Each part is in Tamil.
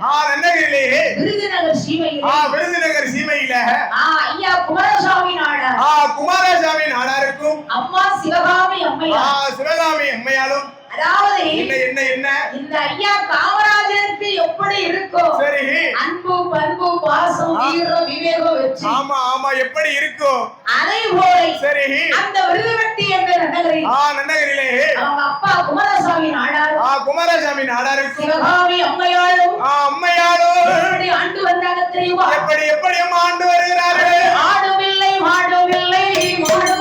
ஆ நன்னகரிலே விருதுநகர் சீமையில். ஆ விருதுநகர் சீமையில. ஆ, ஐயா குமாரசாமி நாடார். ஆ குமாரசாமி நாடாருக்கும். அம்மா சிவகாமி ஆ அம்மையார் சிவகாமி அம்மையாலும் அதாவது என்ன என்ன என்ன? இந்த ஐயா காமராஜருக்கு எப்படி இருக்கும் சரி. அன்பு பண்பு பாசம் வீரம் விவேகம் வச்சு ஆமா ஆமா எப்படி இருக்கும் அதை போல சரி. அந்த விருதுவட்டி என்ற நகரில் ஆ நன்னகரிலே. அவங்க அப்பா குமாரசாமி நாடார். ஆ குமாரசாமி நாடாருக்கும் சிவகாமி அம்மையாரும் ஆ அம்மையாலும் எப்படி ஆண்டு வந்தாங்க தெரியுமா? எப்படி எப்படி அம்மா ஆண்டு வருகிறார்கள். ஆடுமில்லை மாடுமில்லை மாடுமில்லை குமத்தை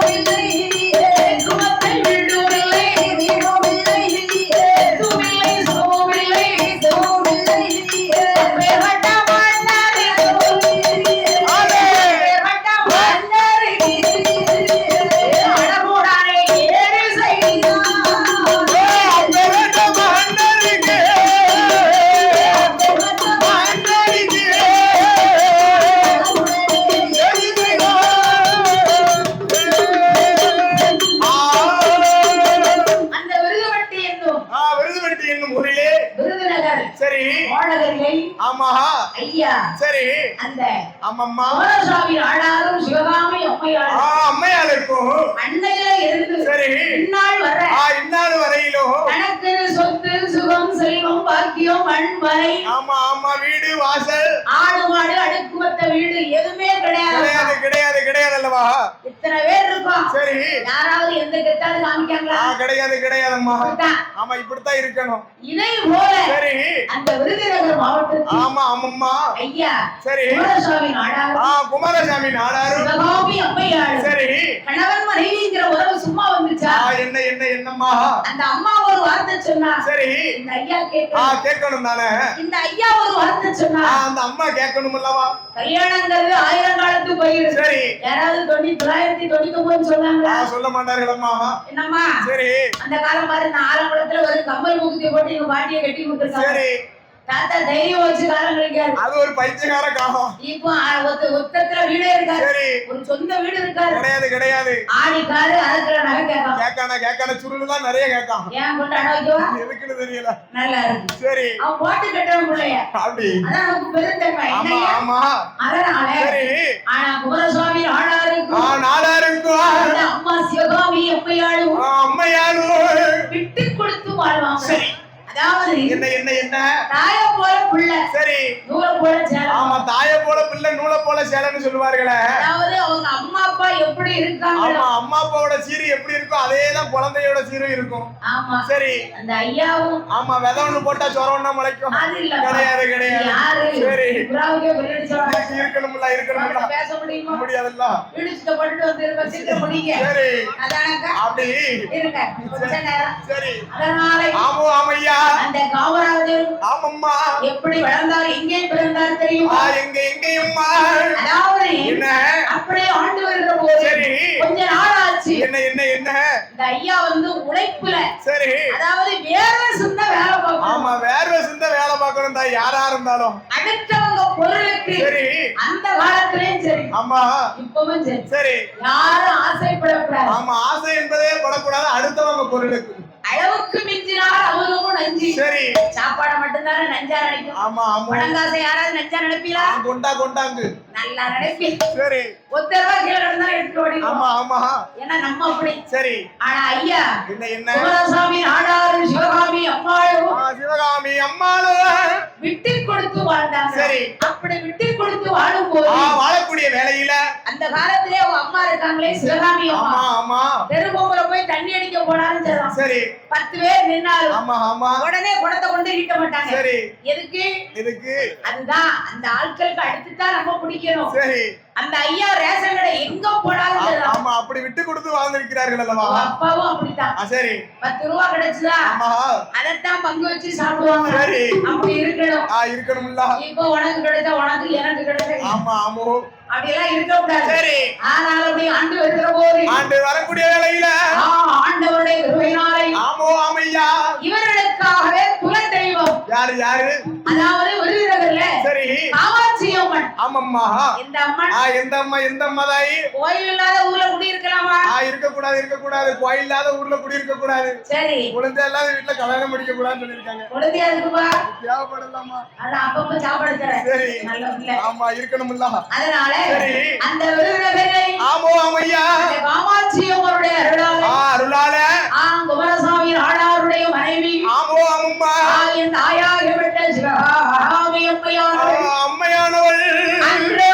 ஐயா சரி. அந்த ஆமாம்மா குமாரசாமி ஆடாரும் சிவகாமி ஆ அம்மையாரும் அம்மையாளுக்கும் அன்னையில இருந்து சரி. இந்நாள் வர ஆ சொத்து சுகம் செல்வம் பாக்கியம் மண்மனை ஆமா ஆமா வீடு வாசல். ஆடு மாடு அடுக்குமத்த வீடு எதுவுமே கிடையாது. கிடையாது கிடையாது கிடையாது அல்லவா? இத்தனை பேர் இருக்கோம். சரி. யாராவது எந்த கெட்டாவது ஆ காமிக்காங்களா கிடையாது கிடையாதும்மா. ஆமா இப்படித்தான் இருக்கணும். இதை போல சரி. அந்த விருதுநகர் மாவட்டத்தில் ஆமா ஆமாம்மா. ஐயா சரி. குமாரசாமி ஆ நாடாரும் குமாரசாமி நாடாரும் சிவகாமி அம்மையாரும் சரி. கணவன் மனைவிங்கிற உறவு சும்மா வந்துச்சா? ஆ என்ன என்ன என்னம்மா? அந்த அம்மா ஒரு வார்த்தை சொன்னா சரி. இந்த ஐயா ஆ கேட்க கேட்கணும் தானே இந்த ஐயா ஒரு வார்த்தை சொன்னா. அந்த அம்மா கேட்கணும் அல்லவா? கல்யாணங்கிறது ஆயிரம் காலத்து பயிர் சரி. யாராவது தொண்ணூத்தி தொள்ளாயிரத்தி தொண்ணூத்தி ஒன்பது சொன்னாங்க ஆ சொல்ல மாட்டார்கள் அம்மா என்னம்மா? சரி. அந்த காலம் மாதிரி இந்த ஆலங்குளத்துல ஒரு கம்பல் முகுத்தி போட்டு எங்க பாட்டியை கட்டி கொடுத்துருக்காங்க. சரி. தாத்தா தைரியம் வச்சு காலம் அது ஒரு பைத்தியக்கார காலம் இப்போ ஒத்தத்துல வீடே இருக்காரு. சரி. ஒரு சொந்த வீடு இருக்காரு. கிடையாது கிடையாது. ஆடி காரு அரைக்கிற நகை கேட்காம கேட்கான கேட்கான சுருள் தான் நிறைய கேட்கான் ஏன் கொண்டு அட வைக்கவா எதுக்குன்னு தெரியல. நல்லா இருக்கு. சரி. அவன் போட்டு கட்டவன் பிள்ளைய. அப்படி. அதான் நமக்கு பெருந்தன்மை. ஆமா? ஆமா. அதனால சரி. ஆனா குமரசுவாமி ஆ ஆடாருக்கும் நாடாருக்கும் அந்த அம்மா சிவகாமி அம்மையாளும் ஆ, அம்மையாரும் விட்டு கொடுத்து வாழ்வாங்க. சரி. அதாவது என்ன என்ன என்ன? தாய போல புள்ள. சரி. நூலை போல சேலம். ஆமா தாய போல பிள்ளை நூலை போல சேலைன்னு சொல்லுவார்களே. அதாவது அவங்க அம்மா அப்பா எப்படி இருக்காங்களோ. ஆமா அம்மா அப்பாவோட சீரு எப்படி இருக்கோ அதே தான் குழந்தையோட சீரும் இருக்கும். ஆமா. சரி. அந்த ஐயாவும் ஆமா விதை ஒண்ணு போட்டா சொரவண்ணா முளைக்கும். அது இல்ல. கிடையாது கிடையாது. சரி. இருக்கணும்ல இருக்கணும்ல. பேச முடியுமா? முடியாதுல்ல. இடிச்சுட்டு போட்டுட்டு வந்து இருக்க சீக்கிரம் முடிங்க. சரி. அதானக்கா? அப்படி. நேரம். சரி. அதனால ஆமோ ஆமையா? அந்த காமராஜர் ஆமம்மா. எப்படி வளர்ந்தார் எங்கே பிறந்தார் தெரியுமா? எங்க எங்கேயும்மா? அதாவது என்ன? அப்படியே ஆண்டு வருகிற போது சரி. கொஞ்ச நாள் ஆச்சு என்ன என்ன என்ன? இந்த ஐயா வந்து உழைப்புல சரி. அதாவது வேற சிந்த வேலை ஆமா வேர்வை சிந்த வேலை பார்க்கணும் தான் யாரா இருந்தாலும். அடுத்தவங்க பொருளுக்கு சரி. அந்த காலத்திலயும் சரி. ஆமா. இப்பவும் சரி. சரி. யாரும் ஆசைப்படக்கூடாது. ஆமா ஆசை என்பதே படக்கூடாது அடுத்தவங்க பொருளுக்கு. அளவுக்கு மிஞ்சினால் அவங்களுக்கும் நஞ்சு. சரி. சாப்பாடை மட்டும்தானே நஞ்சா நினைக்கும். ஆமா ஆமா. பணங்காசை யாராவது நஞ்சா நினைப்பீங்களா கொண்டா கொண்டாங்கு. நல்லா நினைப்பீ சரி. ஒத்த ரூபா கீழே கிடந்தா எடுத்துட்டு ஓடிடுவோம். ஆமா ஆமா. ஏன்னா நம்ம அப்படி. சரி. ஆனா ஐயா என்ன என்ன? குமாரசாமி ஆடாறு சிவகாமி அம்மாளும் ஆ, சிவகாமி அம்மாளும் விட்டு கொடுத்து வாழ்ந்தாங்க. சரி. அப்படி விட்டு கொடுத்து வாழும் போது ஆ, வாழக்கூடிய வேலையில. அந்த காலத்திலே அவங்க அம்மா இருக்காங்களே சிவகாமி அம்மா. ஆமா தெருப்போம்புல போய் தண்ணி அடிக்க போனாலும் சரி. பத்து பேர் நின்னாலும் ஆமா ஆமா. உடனே குடத்தை கொண்டு நீட்ட மாட்டாங்க. சரி. எதுக்கு? இதுக்கு அதுதான் அந்த ஆட்களுக்கு அடுத்து தான் நம்ம பிடிக்கணும். சரி. அந்த ஐயா ரேஷன் கடை எங்க போனாலும் ஆமா அப்படி விட்டு கொடுத்து வாழ்ந்திருக்கிறார்கள் அல்லவா? அப்பாவும் அப்படித்தான். ஆ, சரி. பத்து ரூபா கிடைச்சுதா? அதைத்தான் பங்கு வச்சு சாப்பிடுவாங்க. சரி. அப்படி இருக்கணும். இருக்கணும்ல. இப்போ உனக்கு கிடைச்சா உனக்கு எனக்கு கிடைச்சா ஆமா ஆமோ. அப்படியெல்லாம் இருக்கக்கூடாது. சரி. ஆனால் அப்படி ஆண்டு வைக்கிற போது ஆண்டு வரக்கூடிய வேளையில ஆ, ஆண்டவருடைய கிருபையினாலே ஆமோ ஆமையா? இவர்களுக்காகவே குல தெய்வம் யாரு யாரு? அதாவது விருதுநகர்ல சரி. காமாட்சி அம்மன். ஆமம்மா. இந்த அம்மன் ஆ எந்த அம்மா எந்த அம்மா தாயி கோயில் இல்லாத ஊர்ல குடியிருக்கலாமா? ஆ இருக்க கூடாது இருக்க கூடாது கோயில் இல்லாத ஊர்ல குடி இருக்க கூடாது சரி. குழந்தை இல்லாத வீட்டுல கல்யாணம் முடிக்க கூடாதுன்னு சொல்லிருக்காங்க குழந்தையா இருக்குப்பா தேவைப்படலாமா? அதான் அப்பப்ப சாப்பாடு சரி. நல்ல ஆமா இருக்கணும்ல. அதனால. அந்த விருதுநகரை ஆமோ அந்த காமாட்சி அம்மனுடைய அருளாலே ஆ அருளால. ஆ குமரசாமி ஆடாருடைய மனைவி ஆமோ ஆ என் தாயாகிவிட்ட சிவகாமி அம்மையானவள் அம்மையானவள். அன்று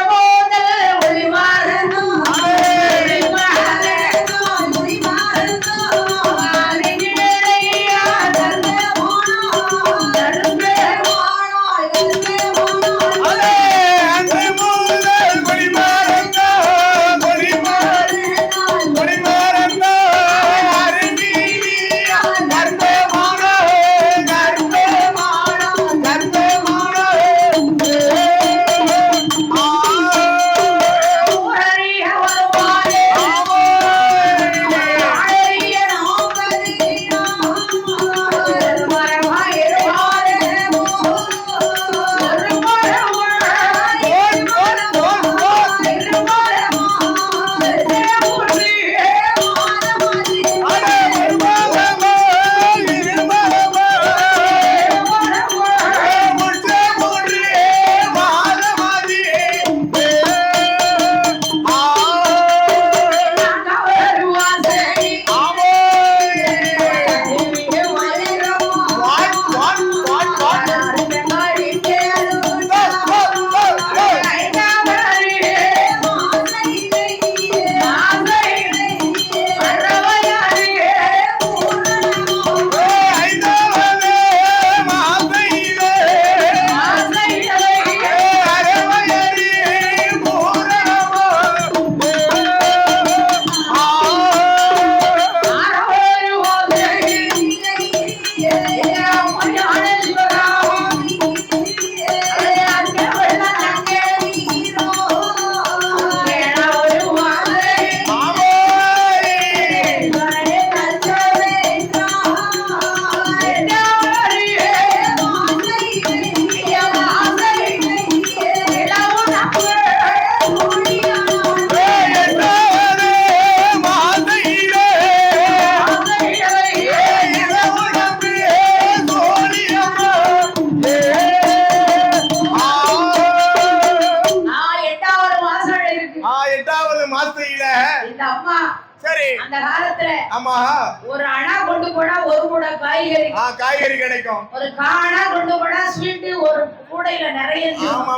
ஒரு காணா கொண்டு போனா ஸ்வீட் ஒரு கூடையில நிறைய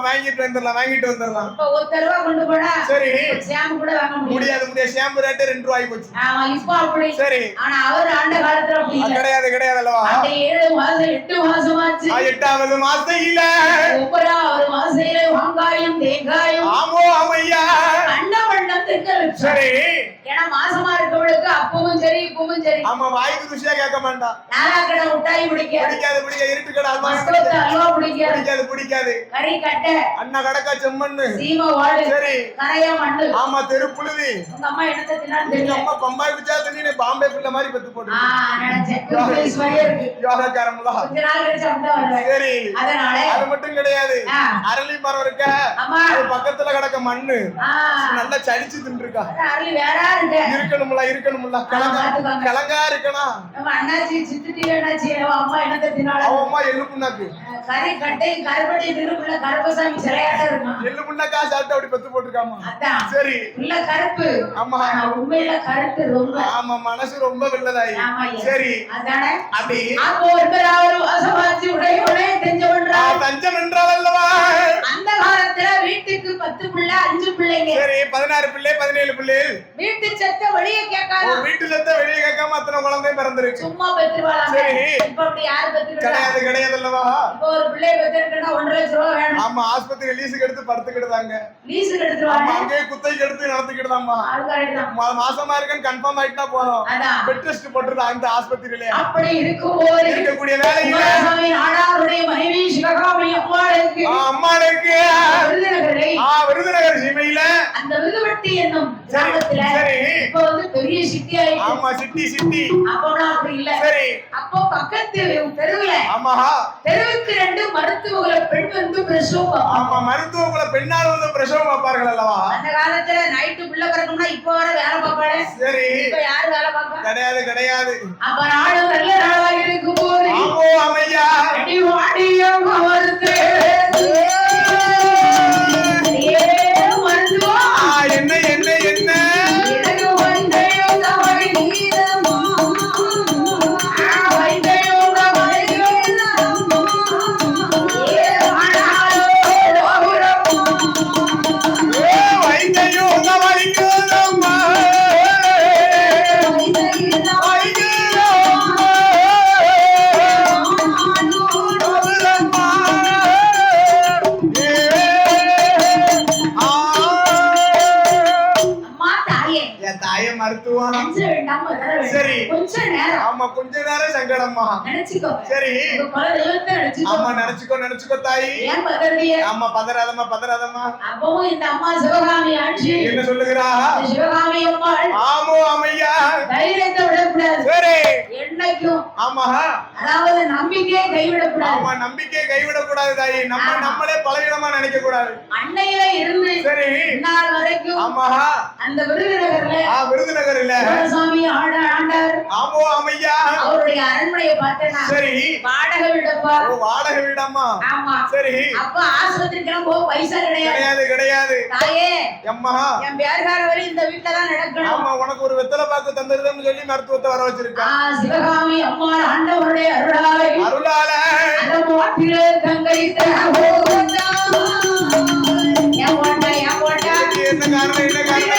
வாங்கிட்டு வந்துடலாம் வாங்கிட்டு வந்துடலாம். ஒரு தடவை கொண்டு போனா சரி. ஷாம்பு கூட வாங்க முடியாது. முடியாது ஷாம்பு ரேட்டு ரெண்டு ரூபாய் போச்சு. ஆமா இப்ப அப்படி சரி. ஆனா அவர் ஆண்ட காலத்துல அப்படி கிடையாது கிடையாது அல்லவா? அந்த ஏழு மாசம் எட்டு மாசம் ஆச்சு. எட்டாவது மாசையில ஒவ்வொரு மாசையில வெங்காயம் தேங்காயம் ஆமோ ஆமையா? அண்ட வண்ணத்துக்கு சரி. ஏன்னா மாசமா இருக்கவளுக்கு அப்பவும் சரி இப்பவும் சரி. ஆமா வாய்க்கு ருசியா கேட்க மாட்டான். நாலாக்கடை மிட்டாய் பிடிக்காது. பிடிக்காது பிடிக்காது. இருட்டு கடை அல்வா மஸ்கோத்து அல்வா பிடிக்காது. பிடிக்காது பிடிக்காது. கறி கட்டை அண்ணா கடக்கா செம்மண்ணு. சீம வாடு சரி. கரையா மண்ணு. ஆமா தெரு புழுதி. உங்க அம்மா என்னத்தை தின்னான்னு தெரியல அம்மா பம்பாய் பிச்சா தண்ணி பாம்பே பிள்ளை மாதிரி பெத்து ஆ, போட்டு நினைச்சேன். யோகாக்காரம்ல. கொஞ்ச நாள் கழிச்சு வருவேன். சரி. அதனால, அது மட்டும் கிடையாது. ஆ, அரளி மரம் இருக்க? அது பக்கத்துல கிடக்க மண்ணு. ஆ, நல்லா சலிச்சு தின்றுருக்கா அருளி வேறா இருக்கு. இருக்கணும்ல இருக்கணும்ல. பாத்துக்கோங்க. கிழங்கா இருக்கணும் நம்ம அண்ணாச்சி, சித்திட்டி அண்ணாச்சி, அம்மா என்னத்தை தின்னாலும். அவன் அம்மா எள்ளு புண்ணாக்கு. கறி கட்டை, கருப்பட்டி திருப்புல எள்ளு புண்ணாக்கா சாப்பிட்டு அப்படி பெத்து போட்டிருக்காமா? அதான். சரி. உள்ள கருப்பு. ஆமா. ஆனா உண்மையில கருத்து ரொம்ப. ஆமா மனசு ரொம்ப வெள்ளதாயி. ஆமா, ஐயா. சரி. அதானே? அப்படி. அப்போ ஒருத்தராவது வாசமாச்சு உடையவனே ஆ, தெரிஞ்சவன்றார். தஞ்சம் என்றால் அல்லவா அந்த காலத்துல வீட்டுக்கு பத்து பிள்ளை பிள்ளை அஞ்சு பிள்ளைங்க. சரி பதினாறு பிள்ளை பதினேழு பிள்ளை. வீட்டு செத்த வெளியே கேட்காத? வீட்டு சத்த வெளியே கேட்காம அத்தனை குழந்தை பிறந்திருக்கு. சும்மா பெத்துருவாங்க சரி. இப்ப அப்படி யாரு பெத்துக்கிட்டா? கிடையாது கிடையாது அல்லவா இப்ப ஒரு பிள்ளைய பெத்துக்கிட்டா ஒன்றரை லட்சம் ரூபாய் வேணும். ஆமா. ஆஸ்பத்திரி லீஸுக்கு எடுத்து படுத்துக்கிடுதாங்க. லீஸுக்கு எடுத்துருவாங்க அங்கேயே குத்தைக்கு எடுத்து நடத்திக்கிடுதாம்மா. அது correct தான். மா- மாசமா இருக்கேன்னு கன்ஃபார்ம் ஆயிட்டா அதான். பெட் டெஸ்ட் போட்டுருது அந்த ஆஸ்பத்திரியில. அப்படி இருக்கும்போது இருக்கக்கூடிய வேலையில. மனைவி சிவகாமி ஆ, அம்மாளுக்கு. விருதுநகரை ஆ விருதுநகர் சீமையில. அந்த விருதுவட்டி என்னும் கிராமத்துல சரி. இப்ப வந்து பெரிய சிட்டி ஆயிடுச்சு ஆமா சிட்டி சிட்டி அப்போலாம் அப்படி இல்ல. சரி. அப்போ பக்கத்து தெருவுல ஆமா தெருவுக்கு ரெண்டு மருத்துவ பெண் வந்து பிரசவம். ஆமா மருத்துவங்களை பெண்ணால் வந்து பிரசவம் பார்ப்பார்கள் அல்லவா? அந்த காலத்துல நைட்டு பிள்ளை பிறக்கணும்னா இப்ப வர வேலை பார்ப்பாரு சரி. இப்ப யாரு வேலை பார்ப்பா? கிடையாது கிடையாது. அப்ப நாடு நல்ல நாளாக இருக்கும் போது ஆமோ அமையா. அடி வாடியம் அமர்ந்து கொஞ்ச நேரம் சங்கடம்மா. சரி. தெய்வத்தை நினைச்சுக்கோ நினைச்சுக்கோ தாயி. ஆமா பதறாதம்மா பதறாதம்மா. அப்பவும் இந்த அம்மா சிவகாமி ஆட்சி என்ன சொல்லுகிறா? சிவகாமி அம்மாள் ஆமோ அமையா. தைரியத்தை விடக்கூடாது. சரி. என்னைக்கும் ஆமா. அதாவது நம்பிக்கையை கைவிடக்கூடாது. ஆமா நம்பிக்கை கைவிடக்கூடாது தாயி. நம்ம. நம்மளே பலவீனமா நினைக்க கூடாது அன்னையில இருந்து சரி. இந்நாள் வரைக்கும் ஆமா. அந்த விருதுநகர்ல ஆ விருதுநகர் இல்ல குலசாமி ஆண்ட ஆண்டார். ஆமோ அமையா. அவருடைய அரண்மனையை பார்த்தேன்னா சரி. வாடகை விடப்பா. ஓ வாடகை வீடாமா ஆமா. சரி. அப்ப ஆஸ்பத்திரிக்கெல்லாம் போக பைசா கிடையாது. கிடையாது கிடையாது. தாயே எம்மா. என் பேர்கார இந்த வீட்டுல தான் நடக்கணும். ஆமா உனக்கு ஒரு வெத்தலை பாக்கு தந்துருதுன்னு சொல்லி மருத்துவத்தை வர சிவகாமி அம்மா ஆண்டவருடைய அருளாலை. அந்த மாட்டிலே தங்கை என்ன காரணம் என்ன காரணம்?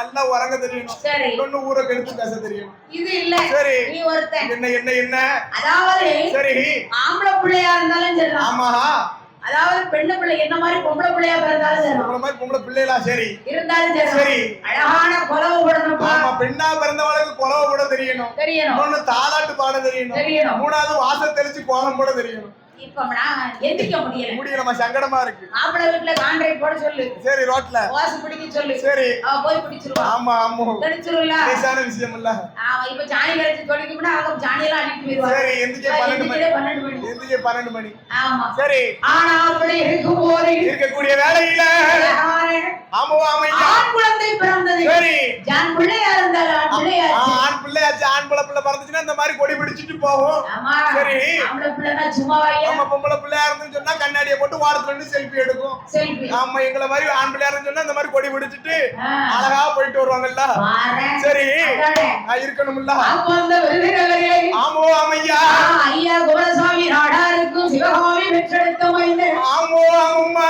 நல்லா உறங்க தெரியணும் சரி. இன்னொன்னு ஊரை கெடுத்து பேச தெரியணும் இது இல்ல. சரி. நீ ஒருத்தன். என்ன என்ன என்ன? அதாவது சரி. ஆம்பளை பிள்ளையா இருந்தாலும் சரிதான் ஆமா. அதாவது பெண்ணு பிள்ளை என்ன மாதிரி பொம்பளை பிள்ளையா பிறந்தாலும் சரி. உங்களை மாதிரி பொம்பளை பிள்ளைகளா? சரி. இருந்தாலும் சரி. சரி. அழகான குலவு போடணும்ப்பா ஆமா. பெண்ணா பிறந்தவளுக்கு குலவை கூட தெரியணும். தெரியணும். இன்னொன்னு தாலாட்டு பாட தெரியணும். தெரியணும். மூணாவது வாசல் தெளிச்சு கோலம் போட தெரியணும். இப்ப நான் எந்திரிக்க முடியல. முடிய நம்ம சங்கடமா இருக்கு. மாப்பிள்ளை வீட்டுல கான்ட்ராக்ட் போட சொல்லு. சரி ரோட்ல. வாசு பிடிக்க சொல்லு. சரி. அவ போய் பிடிச்சிருவா. ஆமா ஆமா. கிடைச்சிருவா லேசான விஷயம் இல்ல அவன் இப்ப ஜானி கிடைச்சு தொலைக்கும்னா அவங்க ஜானியெல்லாம் அனுப்பி போயிருவா சரி எந்திரிக்க பன்னெண்டு மணி. எந்திரிக்கவே பன்னெண்டு மணி. எந்திரிக்க பன்னெண்டு மணி. ஆமா. சரி. ஆனா அப்படி இருக்கும் போது இருக்கக்கூடிய வேலையில ஆமா ஆண் குழந்தை பிறந்தது. சரி. ஜான் பிள்ளையா இருந்தாலும் ஆண் ஆ, பிள்ளையாச்சு ஆண் பிள்ளையாச்சு ஆண் பிள்ளை பிள்ளை பிறந்துச்சுன்னா இந்த மாதிரி கொடி பிடிச்சிட்டு போகும் ஆமா. சரி. ஆம்பளை பிள்ளைனா நம்ம பொம்பளை பிள்ளையா இருந்துன்னு சொன்னா கண்ணாடியை போட்டு வாரத்துல இருந்து செல்ஃபி எடுக்கும். ஆமா எங்களை மாதிரி ஆண் பிள்ளையா இருந்து சொன்னா இந்த மாதிரி கொடி பிடிச்சிட்டு அழகா போயிட்டு வருவாங்கல்ல? சரி. இருக்கணும்ல? ஆமோ ஆமையா ஆ, ஐயா குமரசாமி நாடாருக்கும் சிவகாமி பெற்றெடுத்த ஆமோ ஆமம்மா